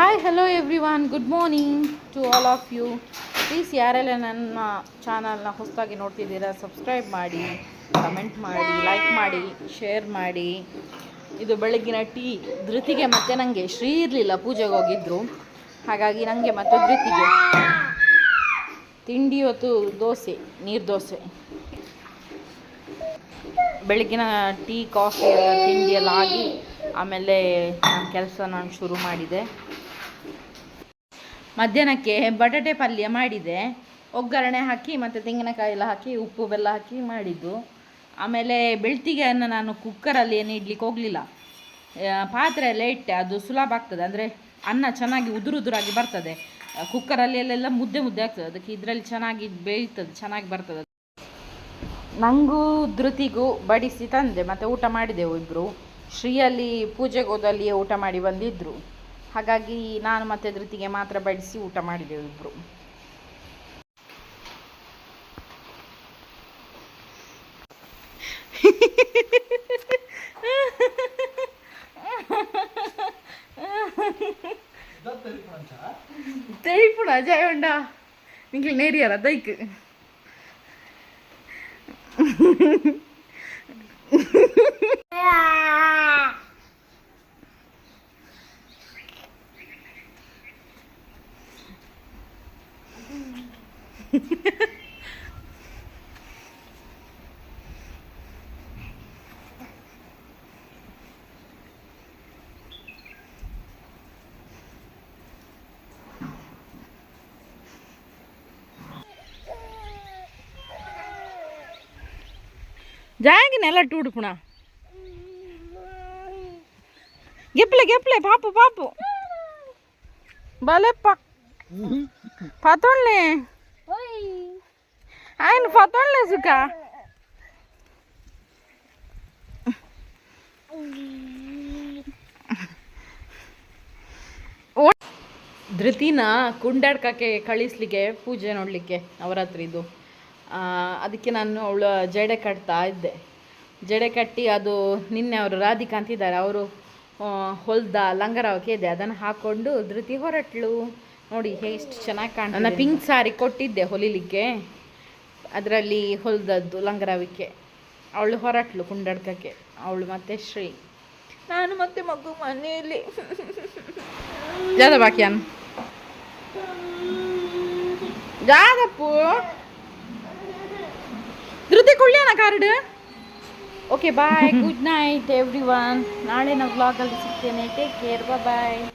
Hi hello everyone good morning to all of you please ಯಾರೆಲ್ಲ ನನ್ನ ಚಾನಲ್ನ ಹೊಸದಾಗಿ ನೋಡ್ತಿದ್ದೀರಾ ಸಬ್ಸ್ಕ್ರೈಬ್ ಮಾಡಿ ಕಮೆಂಟ್ ಮಾಡಿ ಲೈಕ್ ಮಾಡಿ ಶೇರ್ ಮಾಡಿ. ಇದು ಬೆಳಗ್ಗಿನ ಟೀ. ಧೃತಿಗೆ ಮತ್ತು ನನಗೆ ಶ್ರೀ ಇರಲಿಲ್ಲ, ಪೂಜೆಗೆ ಹೋಗಿದ್ರು. ಹಾಗಾಗಿ ನನಗೆ ಮತ್ತು ಧೃತಿಗೆ. ತಿಂಡಿ ಹೊತ್ತು ದೋಸೆ, ನೀರು ದೋಸೆ. ಬೆಳಗ್ಗಿನ ಟೀ, ಕಾಫಿ, ತಿಂಡಿ ಎಲ್ಲ ಆಗಿ ಆಮೇಲೆ ನನ್ನ ಕೆಲಸ ನಾನು ಶುರು ಮಾಡಿದೆ. ಮಧ್ಯಾಹ್ನಕ್ಕೆ ಬಟಾಟೆ ಪಲ್ಯ ಮಾಡಿದೆ. ಒಗ್ಗರಣೆ ಹಾಕಿ ಮತ್ತು ತೆಂಗಿನಕಾಯಿ ಎಲ್ಲ ಹಾಕಿ, ಉಪ್ಪು ಬೆಲ್ಲ ಹಾಕಿ ಮಾಡಿದ್ದು. ಆಮೇಲೆ ಬೆಳ್ತಿಗೆ ಅನ್ನ ನಾನು ಕುಕ್ಕರಲ್ಲಿ ಏನು ಇಡ್ಲಿಕ್ಕೆ ಹೋಗಲಿಲ್ಲ. ಪಾತ್ರೆ ಎಲ್ಲ ಇಟ್ಟೆ. ಅದು ಸುಲಭ ಆಗ್ತದೆ. ಅಂದರೆ ಅನ್ನ ಚೆನ್ನಾಗಿ ಉದುರುದುರಾಗಿ ಬರ್ತದೆ. ಕುಕ್ಕರಲ್ಲಿ ಅಲ್ಲೆಲ್ಲ ಮುದ್ದೆ ಮುದ್ದೆ ಆಗ್ತದೆ. ಅದಕ್ಕೆ ಇದರಲ್ಲಿ ಚೆನ್ನಾಗಿ ಬೇಯ್ತದೆ, ಚೆನ್ನಾಗಿ ಬರ್ತದೆ. ನಂಗೂ ಧೃತಿಗೂ ಬಡಿಸಿ ತಂದೆ. ಮತ್ತು ಊಟ ಮಾಡಿದೆವು ಇಬ್ಬರು ಶ್ರೀಯಲ್ಲಿ ಪೂಜೆಗೆ ಹೋದಲ್ಲಿಯೇ ಊಟ ಮಾಡಿ ಬಂದಿದ್ದರು ಹಾಗಾಗಿ ನಾನು ಮತ್ತೆ ಧೃತಿಗೆ ಮಾತ್ರ ಬಡಿಸಿ ಊಟ ಮಾಡಿದೆವು ಇಬ್ಬರು ಉಂಡ ನಿಂಗೆ ನೇರಿಯರ ஜாயங்க நல்லா டூ உடுப்புனா கெப்பில் கெப்பில் பாப்பு பாப்பு பலப்பா பார்த்தோன்னே ఆయన పతోళ్ళే సుఖ ಧೃತಿನ ಕುಂಡಾಡ್ಕಕ್ಕೆ ಕಳಿಸ್ಲಿಕ್ಕೆ ಪೂಜೆ ನೋಡಲಿಕ್ಕೆ ನವರಾತ್ರಿದು ಆ, ಅದಕ್ಕೆ ನಾನು ಅವಳು ಜಡೆ ಕಟ್ತಾ ಇದ್ದೆ ಜಡೆ ಕಟ್ಟಿ ಅದು ನಿನ್ನೆ ಅವರು ರಾಧಿಕಾ ಅಂತಿದ್ದಾರೆ ಅವರು ಹೊಲ್ದ ಲಂಗರವಕ್ಕೆ ಇದೆ ಅದನ್ನು ಹಾಕ್ಕೊಂಡು ಧೃತಿ ಹೊರಟ್ಲು ನೋಡಿ ಎಷ್ಟು ಚೆನ್ನಾಗಿ ಕಾಣ ನನ್ನ ಪಿಂಕ್ ಸಾರಿ ಕೊಟ್ಟಿದ್ದೆ ಹೊಲಿಲಿಕ್ಕೆ ಅದರಲ್ಲಿ ಹೊಲ್ದದ್ದು ಲಂಗರವಿಕೆ. ಅವಳು ಹೊರಟ್ಲು ಕುಂಡಡ್ಕಕ್ಕೆ. ಅವಳು ಮತ್ತೆ ಶ್ರೀ. ನಾನು ಮತ್ತೆ ಮಗು ಮನೆಯಲ್ಲಿ. ಜಾದ ಬಾಕಿಯಾನ್ ಜಾದಪ್ಪು. ಧೃತಿ ಕುಳ್ಳ್ಯಾನ card. Okay bye good night everyone ನಾಳೆ ನಾವು ವ್ಲಾಗಲ್ಲಿ ಸಿಗ್ತೇನೆ. Take care bye